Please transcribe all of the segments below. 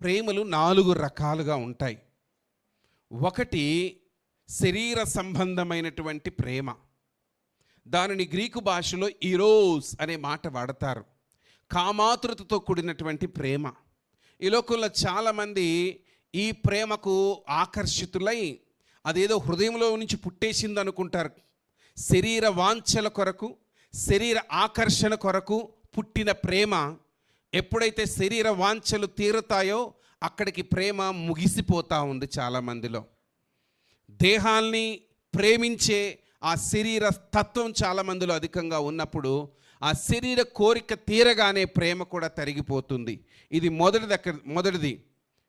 ప్రేమలు నాలుగు రకాలుగా ఉంటాయి. ఒకటి శరీర సంబంధమైనటువంటి ప్రేమ. దానిని గ్రీకు భాషలో ఈరోస్ అనే మాట వాడతారు. కామాతృతతో కూడినటువంటి ప్రేమ. ఈ లోకంలో చాలామంది ఈ ప్రేమకు ఆకర్షితులై అదేదో హృదయంలో నుంచి పుట్టేసింది అనుకుంటారు. శరీర వాంఛల కొరకు శరీర ఆకర్షణ కొరకు పుట్టిన ప్రేమ ఎప్పుడైతే శరీర వాంఛలు తీరుతాయో అక్కడికి ప్రేమ ముగిసిపోతూ ఉంది చాలామందిలో. దేహాల్ని ప్రేమించే ఆ శరీర తత్వం చాలామందిలో అధికంగా ఉన్నప్పుడు ఆ శరీర కోరిక తీరగానే ప్రేమ కూడా తరిగిపోతుంది. ఇది మొదటిది అక్కడ మొదటిది.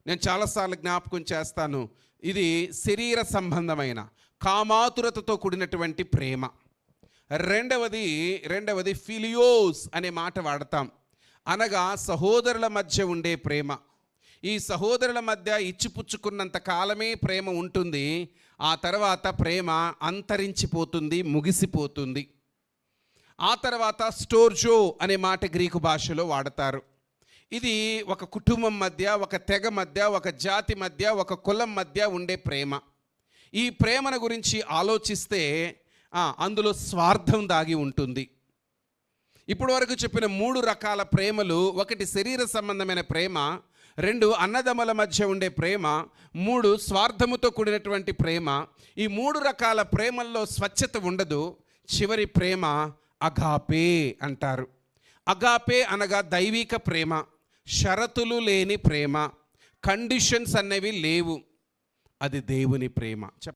నేను చాలాసార్లు జ్ఞాపకం చేస్తాను. ఇది శరీర సంబంధమైన కామాతురతతో కూడినటువంటి ప్రేమ. రెండవది రెండవది ఫిలియోస్ అనే మాట వాడతాం. అనగా సహోదరుల మధ్య ఉండే ప్రేమ. ఈ సహోదరుల మధ్య ఇచ్చిపుచ్చుకున్నంత కాలమే ప్రేమ ఉంటుంది. ఆ తర్వాత ప్రేమ అంతరించిపోతుంది ముగిసిపోతుంది. ఆ తర్వాత స్టోర్జో అనే మాట గ్రీకు భాషలో వాడతారు. ఇది ఒక కుటుంబం మధ్య ఒక తెగ మధ్య ఒక జాతి మధ్య ఒక కులం మధ్య ఉండే ప్రేమ. ఈ ప్రేమను గురించి ఆలోచిస్తే అందులో స్వార్థం దాగి ఉంటుంది. ఇప్పుడు వరకు చెప్పిన మూడు రకాల ప్రేమలు ఒకటి శరీర సంబంధమైన ప్రేమ రెండు అన్నదమ్ముల మధ్య ఉండే ప్రేమ మూడు స్వార్థముతో కూడినటువంటి ప్రేమ. ఈ మూడు రకాల ప్రేమల్లో స్వచ్ఛత ఉండదు. చివరి ప్రేమ అగాపే అంటారు. అగాపే అనగా దైవిక ప్రేమ షరతులు లేని ప్రేమ కండిషన్స్ అనేవి లేవు. అది దేవుని ప్రేమ. చెప్ప